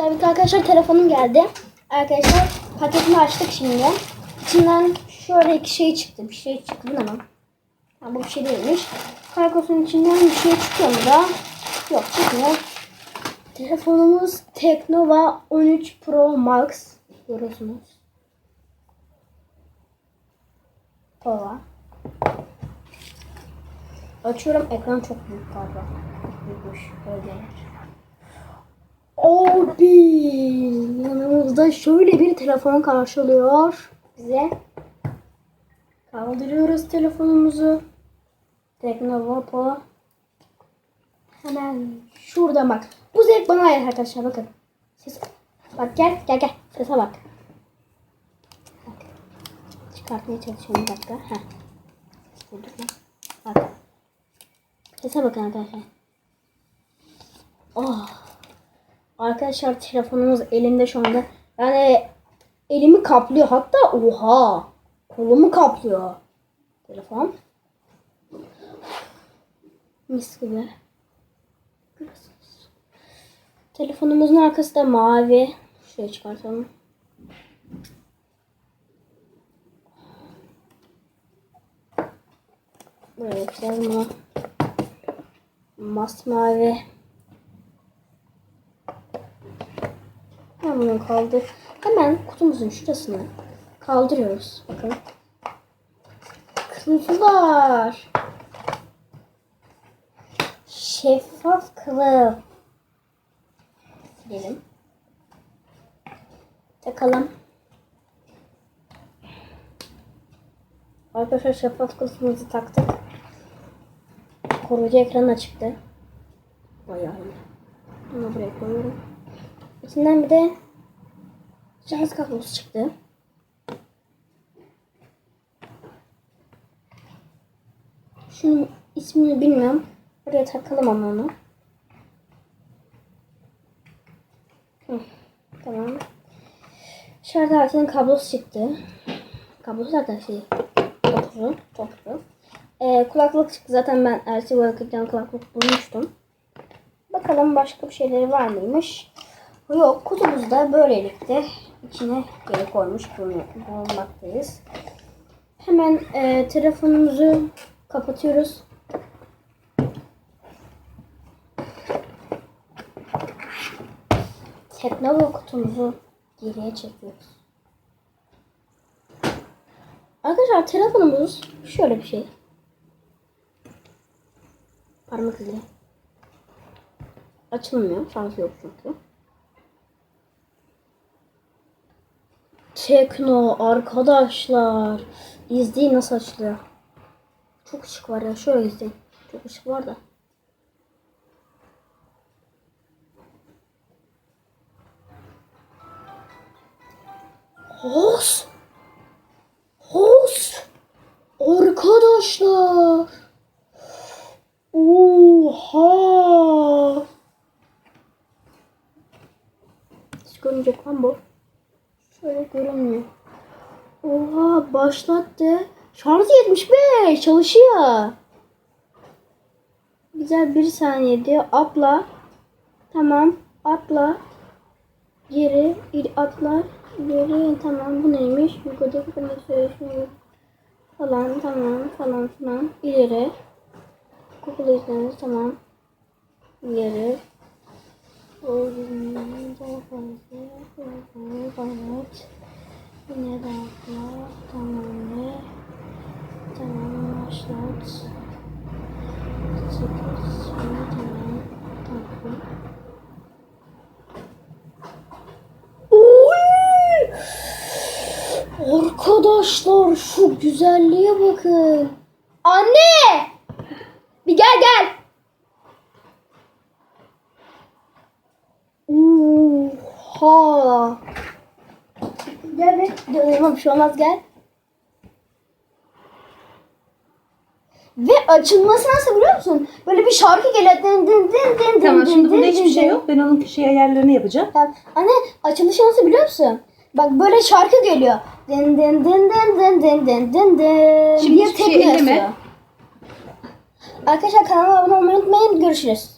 Evet arkadaşlar telefonum geldi. Arkadaşlar paketini açtık şimdi. İçinden şöyle iki şey çıktı. Bir şey çıktı lan? Ha, bu bir şey değilmiş. Kargosunun içinden bir şey çıkıyor mu da? Yok çıkmıyor. Telefonumuz Teknova 13 Pro Max. Görüyorsunuz. Pova. Açıyorum ekran çok büyük galiba. Çok büyükmüş. Bölgeler. Abi yanımızda şöyle bir telefon karşılıyor bize. Kaldırıyoruz telefonumuzu. Teknovopo. Hemen şurada bak. Bu zevk bana ait arkadaşlar bakın. Ses, bak gel gel gel. Sese bak. bak. Çıkartmaya çalışıyorum bir dakika. Heh. Bulduk mu? Bak. Sese bakın arkadaşlar. Oh. Arkadaşlar telefonumuz elimde şu anda. Yani elimi kaplıyor. Hatta oha. Kolumu kaplıyor. Telefon. Mis gibi. Telefonumuzun arkası da mavi. Şuraya çıkartalım. Buraya yapacağız Masmavi. Hemen bunu kaldır. Hemen kutumuzun şurasını kaldırıyoruz. Bakın. Kılıflar. Şeffaf kılıf. Silelim. Takalım. Arkadaşlar şeffaf kılıfımızı taktık. Koruyucu ekran çıktı. Bayağı iyi. Bunu buraya koyuyorum. İçinden bir de şarj kablosu çıktı. Şunun ismini bilmiyorum. Buraya takalım ama onu. Hı, tamam. Şarj aletinin kablosu çıktı. Kablosu zaten şey. Çok uzun. Ee, kulaklık çıktı. Zaten ben LC Walker'dan kulaklık bulmuştum. Bakalım başka bir şeyleri var mıymış? Yok kutumuzda böylelikle içine geri koymuş bulun- bulunmaktayız. Hemen e, telefonumuzu kapatıyoruz. Teknova kutumuzu geriye çekiyoruz. Arkadaşlar telefonumuz şöyle bir şey. Parmak izi. Açılmıyor. Şansı yok çünkü. Tekno arkadaşlar. İzleyin nasıl açılıyor. Çok ışık var ya. Şöyle izleyin. Çok ışık var da. Hos. Hos. Arkadaşlar. Oha. Hiç görünecek lan bu. Görünmüyor. Oha başlattı. Şarj 75 çalışıyor. Güzel bir saniye diyor. Atla. Tamam. Atla. Geri. Atla. Geri. Tamam. Bu neymiş? Yukarıdaki konuşuyor. Falan. Tamam. Falan filan. İleri. Google izleniz. Tamam. Geri. Evet. Yine de atla. Tamam başlat. Sekiz. Tamam. Tamam. Oy! Arkadaşlar şu güzelliğe bakın. Anne! Bir gel gel. Oha. Gel be. Dönüyorum bir şey olmaz gel. Ve açılması nasıl biliyor musun? Böyle bir şarkı geliyor. Din din din din Tamam din şimdi din bunda din hiçbir din şey din. yok. Ben onun şey ayarlarını yapacağım. Tamam. Anne açılışı nasıl biliyor musun? Bak böyle şarkı geliyor. Din din din din din din din din din. Şimdi diye hiçbir şey tekno elleme. yazıyor. Arkadaşlar kanalıma abone olmayı unutmayın. Görüşürüz.